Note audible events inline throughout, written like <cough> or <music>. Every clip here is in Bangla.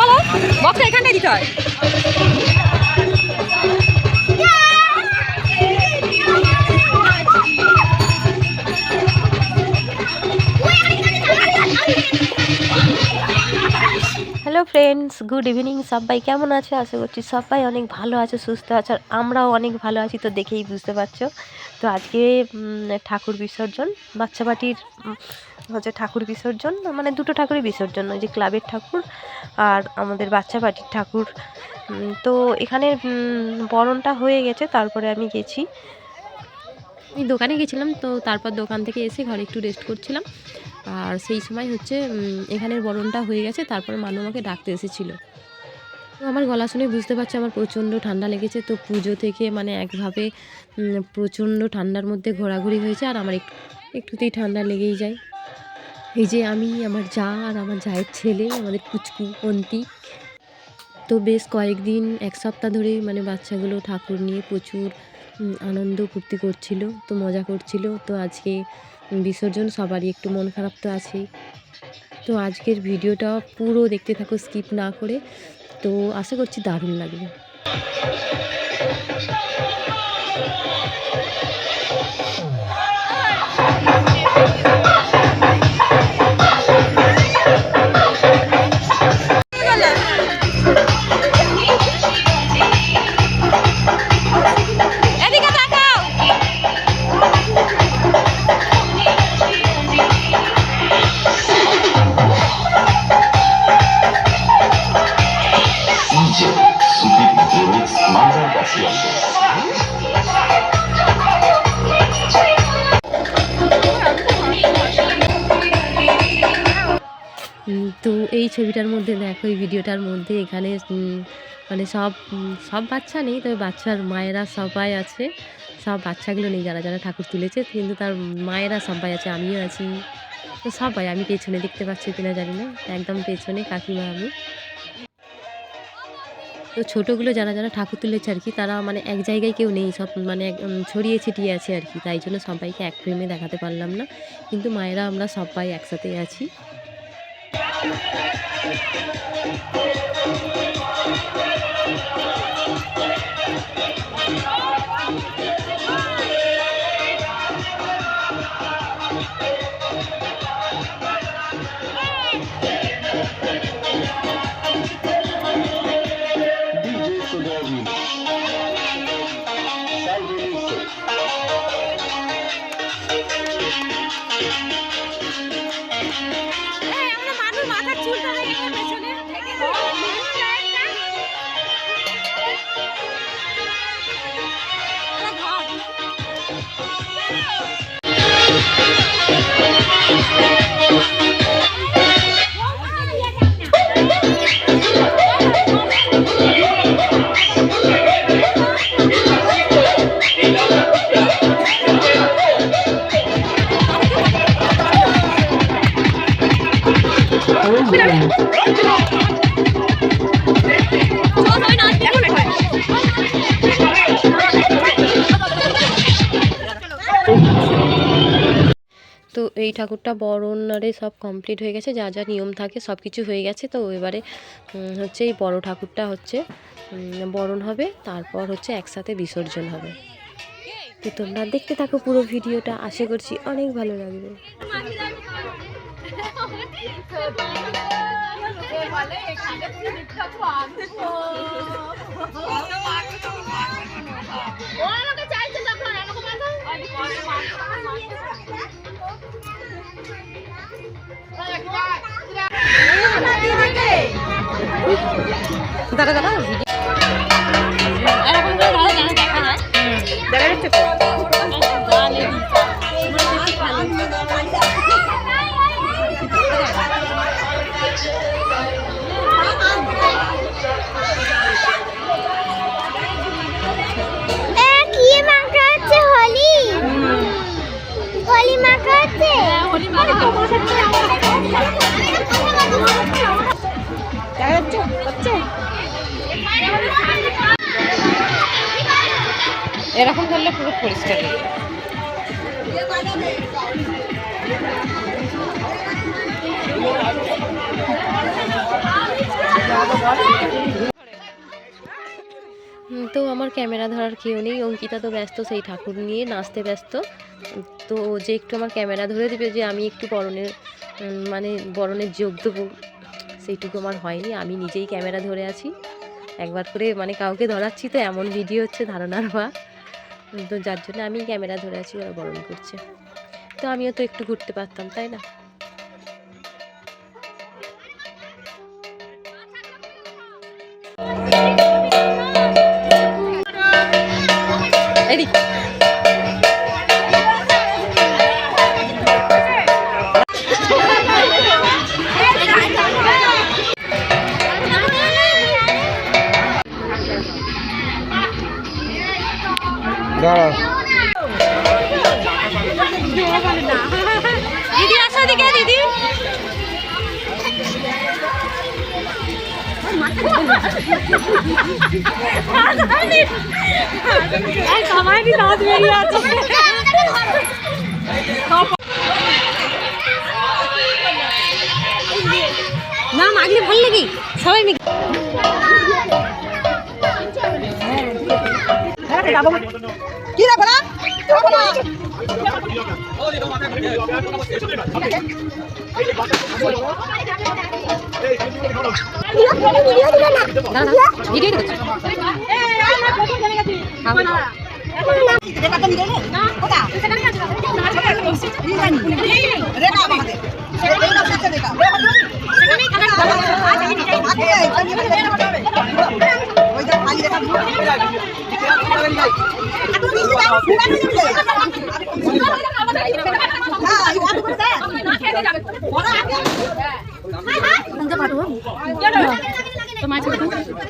বলো বক্সটা এখানটাই দিতে হয়। ফ্রেন্ডস গুড ইভিনিং সবাই কেমন আছে? আশা করছি সবাই অনেক ভালো আছে, সুস্থ আছে, আর আমরাও অনেক ভালো আছি, তো দেখেই বুঝতে পারছ। তো আজকে ঠাকুর বিসর্জন, বাচ্চা বাটির হচ্ছে ঠাকুর বিসর্জন মানে দুটো ঠাকুরই বিসর্জন, ওই যে ক্লাবের ঠাকুর আর আমাদের বাচ্চা বাটির ঠাকুর। তো এখানে বরণটা হয়ে গেছে, তারপরে আমি গেছি। আমি দোকানে গেছিলাম, তো তারপর দোকান থেকে এসে ঘরে একটু রেস্ট করছিলাম। আর সেই সময় হচ্ছে এখানের বরণটা হয়ে গেছে, তারপরে মানু আমাকে ডাকতে এসেছিল। তো আমার গলা শুনে বুঝতে পারছি, আমার প্রচণ্ড ঠান্ডা লেগেছে। তো পুজো থেকে মানে একভাবে প্রচণ্ড ঠান্ডার মধ্যে ঘোরাঘুরি হয়েছে, আর আমার একটু, একটুতেই ঠান্ডা লেগেই যায়। এই যে আমি, আমার যা আর আমার জায়ের ছেলে, আমাদের কুচকু অন্তিক। তো বেশ কয়েকদিন, এক সপ্তাহ ধরে মানে বাচ্চাগুলো ঠাকুর নিয়ে প্রচুর আনন্দ ফুর্তি করছিল, তো মজা করছিল। তো আজকে বিসর্জন, সবারই একটু মন খারাপ তো আছেই। তো আজকের ভিডিওটা পুরো দেখতে থাকো, স্কিপ না করে। তো আশা করছি দারুণ লাগবে। এই ভিডিওটার মধ্যে এখানে মানে সব সব বাচ্চা নেই, তবে বাচ্চার মায়েরা সবাই আছে। সব বাচ্চাগুলো নেই যারা যারা ঠাকুর তুলেছে, কিন্তু তার মায়েরা সবাই আছে, আমিও আছি। তো সবাই, আমি পেছনে দেখতে পাচ্ছি কিনা জানি না, একদম পেছনে কাকিমা, আমি। তো ছোটোগুলো যারা যারা ঠাকুর তুলেছে আর কি, তারা মানে এক জায়গায় কেউ নেই, সব মানে ছড়িয়ে ছিটিয়ে আছে আর কি, তাই জন্য সবাইকে এক ফ্রেমে দেখাতে পারলাম না। কিন্তু মায়েরা, আমরা সবাই একসাথে আছি। DJ resulta de ঠাকুরটা বরণারে সব কমপ্লিট হয়ে গেছে যা যা নিয়ম থাকে সব কিছু হয়ে গেছে। তো এবারে হচ্ছে এই বড় ঠাকুরটা হচ্ছে বরণ হবে তারপর হচ্ছে একসাথে বিসর্জন হবে। তো তোমরা দেখতে থাকো পুরো ভিডিওটা আশা করছি অনেক ভালো লাগবে। <laughs> দাঁড়া দাঁড়া দেখা যাচ্ছে তো এ, কি মাখা হচ্ছে? হোলি হোলি মাখা এরকম করলে পুরো পরিষ্কার। তো আমার ক্যামেরা ধরার কেউ নেই, অঙ্কিতা তো ব্যস্ত, সেই ঠাকুর নিয়ে নাচতে ব্যস্ত। তো যে একটু আমার ক্যামেরা ধরে দেবে যে আমি একটু বরণের মানে বরণের যোগ দেবো, সেইটুকু আমার হয়নি, আমি নিজেই ক্যামেরা ধরে আছি। একবার করে মানে কাউকে ধরাচ্ছি তো এমন ভিডিও হচ্ছে, ধারণার বা। তো যার জন্য আমি ক্যামেরা ধরে আছি, ওরা বরণ করছে। তো আমিও তো একটু ঘুরতে পারতাম, তাই না? দিদি আসো দিকে দিদি সবাই দাঁত বেরিয়ে আছে না মাগলে ভালো লাগে সবাই মিলে এখানে রেখা হবে ওই যে খালি রেখা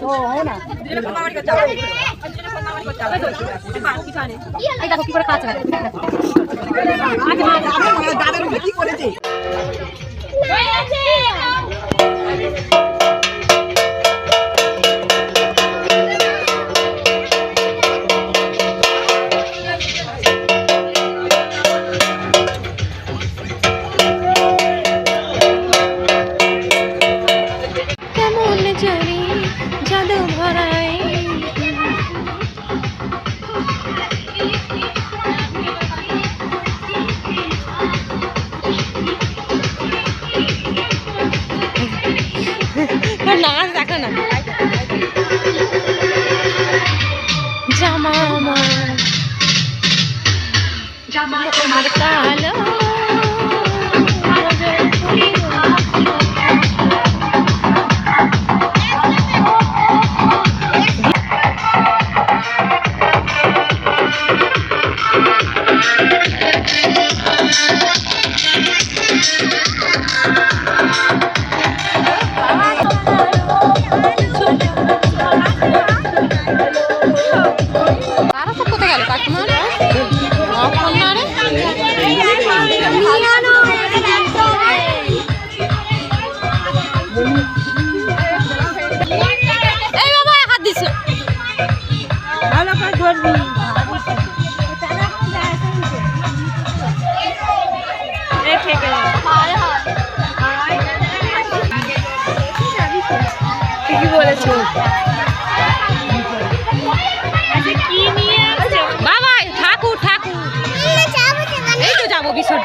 করে হয় না দাদার কি করেছে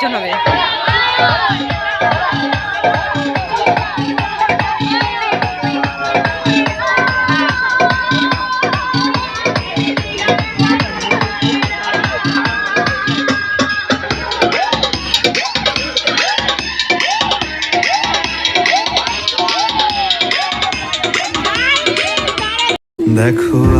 বিসর্জন হবে। দেখো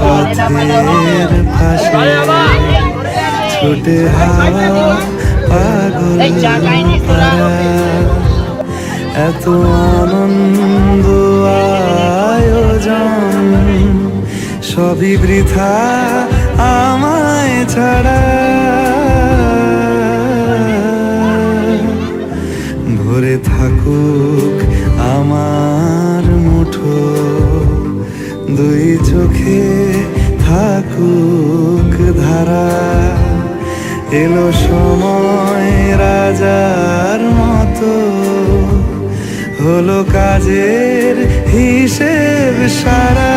পথের পাশে ছোটে হাওয়া পাগল। এত আনন্দ আয়োজন সবই বৃথা আমায় ছাড়া সারা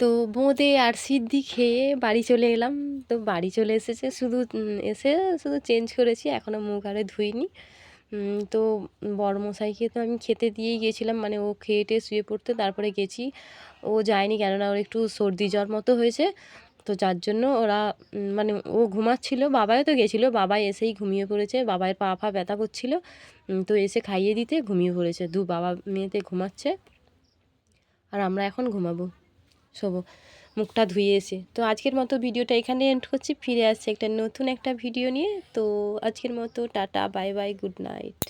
তো বোঁদে আর সিদ্ধি খেয়ে বাড়ি চলে এলাম। তো বাড়ি চলে এসেছে, শুধু এসে শুধু চেঞ্জ করেছি এখনও মুখ আরে ধুইনি। তো বড়মশাইকে তো আমি খেতে দিয়েই গিয়েছিলাম মানে ও খেয়ে টেয়ে শুয়ে পড়তে, তারপরে গেছি। ও যায়নি কেননা ওর একটু সর্দি জ্বর মতো হয়েছে তো যার জন্য ওরা মানে ও ঘুমাচ্ছিল, বাবাও তো গেছিল, বাবাই এসেই ঘুমিয়ে পড়েছে বাবাইয়ের পা ফা ব্যথা করছিল তো এসে খাইয়ে দিতে ঘুমিয়ে পড়েছে। দু বাবা মেয়েতে ঘুমাচ্ছে, আর আমরা এখন ঘুমাবো, শোবো, মুখটা ধুয়ে এসে। তো আজকের মতো ভিডিওটা এখানে এন্ড করছি, ফিরে আসছে একটা নতুন একটা ভিডিও নিয়ে। তো আজকের মতো tata, bye bye, good night.